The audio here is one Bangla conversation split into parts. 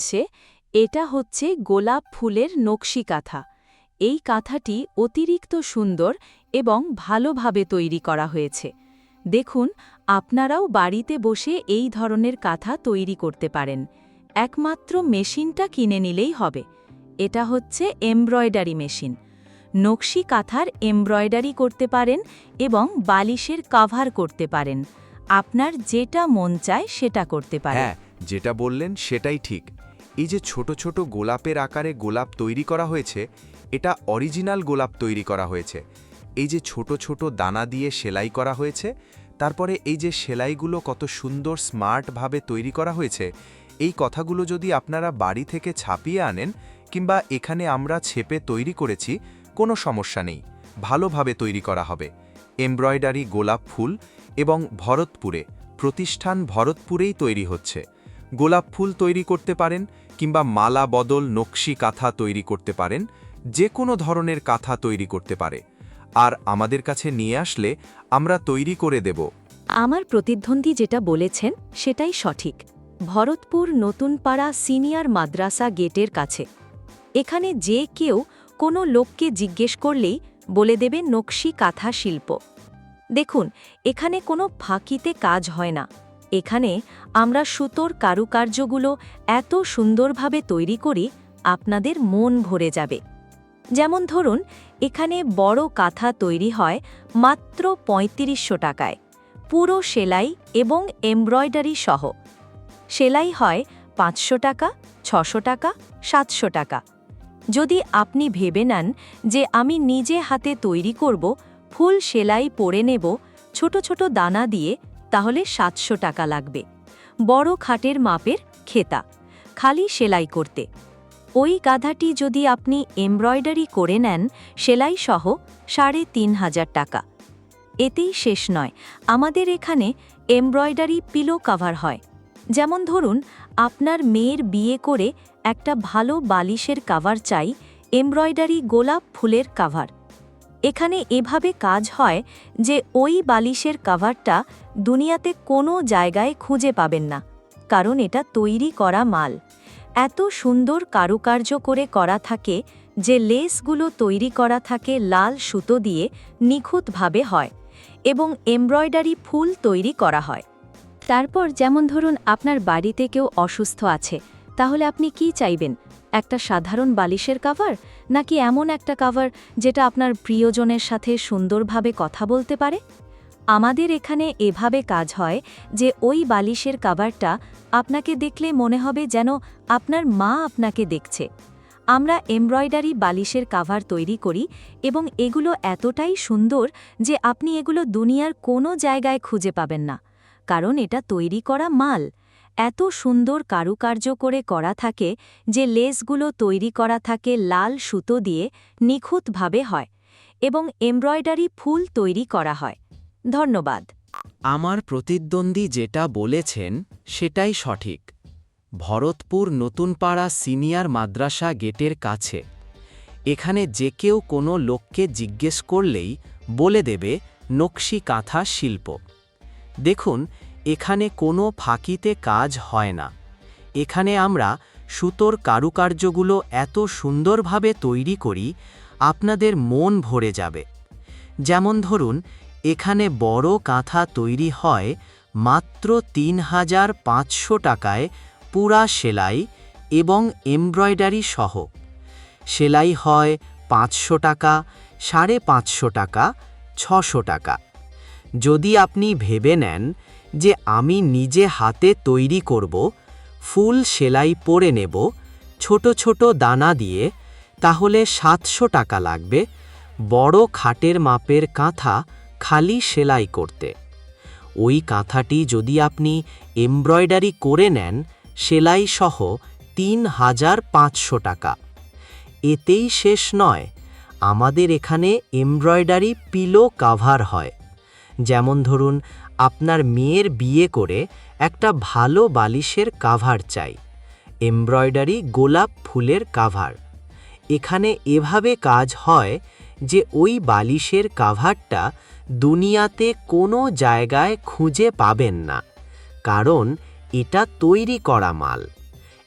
সে, এটা হচ্ছে গোলাপ ফুলের নকশি কাঁথা এই কাঁথাটি অতিরিক্ত সুন্দর এবং ভালোভাবে তৈরি করা হয়েছে। দেখুন, আপনারাও বাড়িতে বসে এই ধরনের কাঁথা তৈরি করতে পারেন। একমাত্র মেশিনটা কিনে নিলেই হবে। এটা হচ্ছে এমব্রয়ডারি মেশিন। নকশি কাঁথার এমব্রয়ডারি করতে পারেন এবং বালিশের কাভার করতে পারেন। আপনার যেটা মন চায় সেটা করতে পারেন। হ্যাঁ যেটা বললেন সেটাই ঠিক। এই যে ছোট ছোট গোলাপের আকারে গোলাপ তৈরি করা হয়েছে, এটা অরিজিনাল গোলাপ তৈরি করা হয়েছে। এই যে ছোট ছোট দানা দিয়ে সেলাই করা হয়েছে, তারপরে এই যে সেলাইগুলো কত সুন্দর স্মার্টভাবে তৈরি করা হয়েছে, এই কথাগুলো যদি আপনারা বাড়ি থেকে ছাপিয়ে আনেন কিংবা এখানে আমরা ছেপে তৈরি করেছি, কোনো সমস্যা নেই। ভালোভাবে তৈরি করা হবে। এমব্রয়ডারি গোলাপ ফুল এবং ভরতপুরে, প্রতিষ্ঠান ভরতপুরেই তৈরি হচ্ছে। গোলাপ ফুল তৈরি করতে পারেন কিংবা মালা বদল নকশি কাঁথা তৈরি করতে পারেন যে কোনো ধরনের কাঁথা তৈরি করতে পারে। আর আমাদের কাছে নিয়ে আসলে আমরা তৈরি করে দেব। আমার প্রতিদ্বন্দ্বী যেটা বলেছেন, সেটাই সঠিক। ভরতপুর নতুনপাড়া সিনিয়র মাদ্রাসা গেটের কাছে। এখানে যে কেউ কোনো লোককে জিজ্ঞেস করলেই বলে দেবে নকশি কাঁথা শিল্প। দেখুন, এখানে কোনো ফাঁকিতে কাজ হয় না। এখানে আমরা সুতোর কারুকার্যগুলো এত সুন্দরভাবে তৈরি করি, আপনাদের মন ভরে যাবে। যেমন ধরুন, এখানে বড় কাঁথা তৈরি হয় মাত্র পঁয়ত্রিশশো টাকায়, পুরো সেলাই এবং এমব্রয়ডারি সহ। সেলাই হয় পাঁচশো টাকা, ছশো টাকা, সাতশো টাকা। যদি আপনি ভেবে নেন যে আমি নিজে হাতে তৈরি করব, ফুল সেলাই পরে নেব, ছোট ছোট দানা দিয়ে তাহলে সাতশো টাকা লাগবে। বড় খাটের মাপের খেতা। খালি সেলাই করতে। ওই গাধাটি যদি আপনি এমব্রয়ডারি করে নেন সেলাই সহ সাড়ে তিন হাজার টাকা। এতেই শেষ নয়। আমাদের এখানে এমব্রয়ডারি পিলো কাভার হয়। যেমন ধরুন, আপনার মেয়ের বিয়ে করে একটা ভালো বালিশের কাভার চাই, এমব্রয়ডারি গোলাপ ফুলের কাভার। এখানে এভাবে কাজ হয় যে ওই বালিশের কাভারটা দুনিয়াতে কোনো জায়গায় খুঁজে পাবেন না, কারণ এটা তৈরি করা মাল। এত সুন্দর কারুকার্য করে করা থাকে যে লেসগুলো তৈরি করা থাকে লাল সুতো দিয়ে নিখুঁতভাবে হয় এবং এমব্রয়ডারি ফুল তৈরি করা হয়। তারপর যেমন ধরুন আপনার বাড়িতে কেউ অসুস্থ আছে, তাহলে আপনি কি চাইবেন? একটা সাধারণ বালিশের কাভার নাকি এমন একটা কাভার যেটা আপনার প্রিয়জনের সাথে সুন্দরভাবে কথা বলতে পারে? আমাদের এখানে এভাবে কাজ হয় যে ওই বালিশের কাভারটা আপনাকে দেখলে মনে হবে যেন আপনার মা আপনাকে দেখছে। আমরা এমব্রয়ডারি বালিশের কাভার তৈরি করি এবং এগুলো এতটাই সুন্দর যে আপনি এগুলো দুনিয়ার কোনো জায়গায় খুঁজে পাবেন না, কারণ এটা তৈরি করা মাল। এত সুন্দর কারুকার্য করে করা থাকে যে লেসগুলো তৈরি করা থাকে লাল সুতো দিয়ে নিখুঁতভাবে হয় এবং এমব্রয়ডারি ফুল তৈরি করা হয়। ধন্যবাদ। আমার প্রতিদ্বন্দ্বী যেটা বলেছেন, সেটাই সঠিক। ভরতপুর নতুনপাড়া সিনিয়র মাদ্রাসা গেটের কাছে। এখানে যে কেউ কোনো লোককে জিজ্ঞেস করলেই বলে দেবে নকশি কাঁথা শিল্প। দেখুন এখানে কোনো ফাঁকিতে কাজ হয় না। এখানে আমরা সুতোর কারুকার্যগুলো এত সুন্দরভাবে তৈরি করি, আপনাদের মন ভরে যাবে। যেমন ধরুন, এখানে বড় কাঁথা তৈরি হয় মাত্র তিন হাজার পাঁচশো টাকায় পুরা সেলাই এবং এমব্রয়ডারি সহ। সেলাই হয় পাঁচশো টাকা, সাড়ে পাঁচশো টাকা, ছশো টাকা। যদি আপনি ভেবে নেন যে আমি নিজে হাতে তৈরি করব, ফুল সেলাই পরে নেব, ছোট ছোট দানা দিয়ে, তাহলে সাতশো টাকা লাগবে, বড় খাটের মাপের কাঁথা খালি সেলাই করতে। ওই কাঁথাটি যদি আপনি এমব্রয়ডারি করে নেন, সেলাই সহ তিন হাজার পাঁচশো টাকা। এতেই শেষ নয়, আমাদের এখানে এমব্রয়ডারি পিলো কাভার হয়। যেমন ধরুন আপনার মেয়ের বিয়ে করে একটা ভালো বালিশের কাভার চাই। এমব্রয়ডারি গোলাপ ফুলের কাভার। এখানে এভাবে কাজ হয় যে ওই বালিশের কাভারটা দুনিয়াতে কোনো জায়গায় খুঁজে পাবেন না, কারণ এটা তৈরি করা মাল।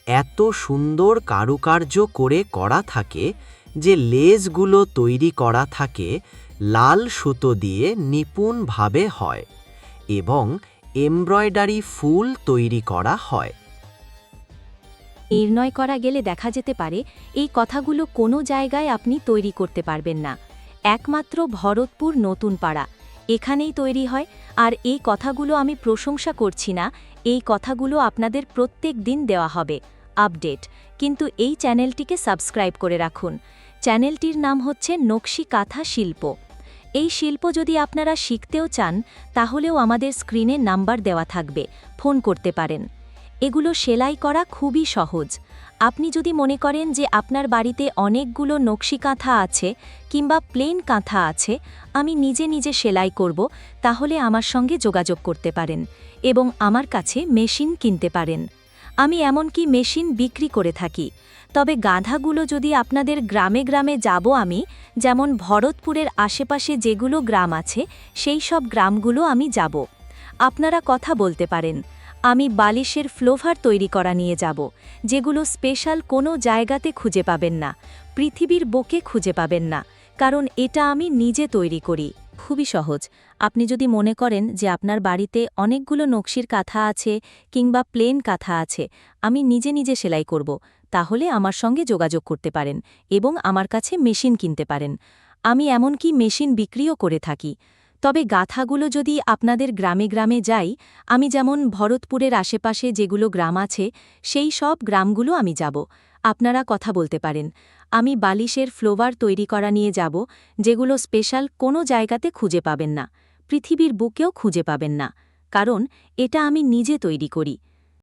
এত সুন্দর কারুকার্য করে করা থাকে যে লেজগুলো তৈরি করা থাকে, লাল সুতো দিয়ে নিপুণভাবে হয়। এবং এমব্রয়ডারি ফুল তৈরি করা হয়। নির্ণয় করা গেলে দেখা যেতে পারে এই কথাগুলো কোনো জায়গায় আপনি তৈরি করতে পারবেন না। একমাত্র ভরতপুর নতুন পাড়া। এখানেই তৈরি হয়। আর এই কথাগুলো আমি প্রশংসা করছি না। এই কথাগুলো আপনাদের প্রত্যেক দিন দেওয়া হবে। আপডেট। কিন্তু এই চ্যানেলটিকে সাবস্ক্রাইব করে রাখুন। চ্যানেলটির নাম হচ্ছে নকশি কাঁথা শিল্প। এই শিল্প যদি আপনারা শিখতেও চান, তাহলেও আমাদের স্ক্রিনে নাম্বার দেওয়া থাকবে, ফোন করতে পারেন। এগুলো সেলাই করা খুবই সহজ। আপনি যদি মনে করেন যে আপনার বাড়িতে অনেকগুলো নকশি কাঁথা আছে কিংবা প্লেন কাঁথা আছে, আমি নিজে নিজে সেলাই করব, তাহলে আমার সঙ্গে যোগাযোগ করতে পারেন এবং আমার কাছে মেশিন কিনতে পারেন। আমি এমনকি মেশিন বিক্রি করে থাকি। তবে গাঁধাগুলো যদি আপনাদের গ্রামে গ্রামে যাব আমি, যেমন ভরতপুরের আশেপাশে যেগুলো গ্রাম আছে, সেই সব গ্রামগুলো আমি যাব। আপনারা কথা বলতে পারেন। আমি বালিশের ফ্লোভার তৈরি করা নিয়ে যাব, যেগুলো স্পেশাল কোনো জায়গাতে খুঁজে পাবেন না, পৃথিবীর বুকে খুঁজে পাবেন না, কারণ এটা আমি নিজে তৈরি করি। খুবই সহজ। আপনি যদি মনে করেন যে আপনার বাড়িতে অনেকগুলো নকশির কাঁথা আছে কিংবা প্লেন কাঁথা আছে, আমি নিজে নিজে সেলাই করব। তাহলে আমার সঙ্গে যোগাযোগ করতে পারেন এবং আমার কাছে মেশিন কিনতে পারেন। আমি এমনকি মেশিন বিক্রিও করে থাকি। তবে গাথাগুলো যদি আপনাদের গ্রামে গ্রামে যাই, আমি যেমন ভরতপুরের আশেপাশে যেগুলো গ্রাম আছে, সেই সব গ্রামগুলো আমি যাব। আপনারা কথা বলতে পারেন। আমি বালিশের ফ্লোভার তৈরি করা নিয়ে যাব, যেগুলো স্পেশাল কোনো জায়গাতে খুঁজে পাবেন না। পৃথিবীর বুকেও খুঁজে পাবেন না। কারণ এটা আমি নিজে তৈরি করি।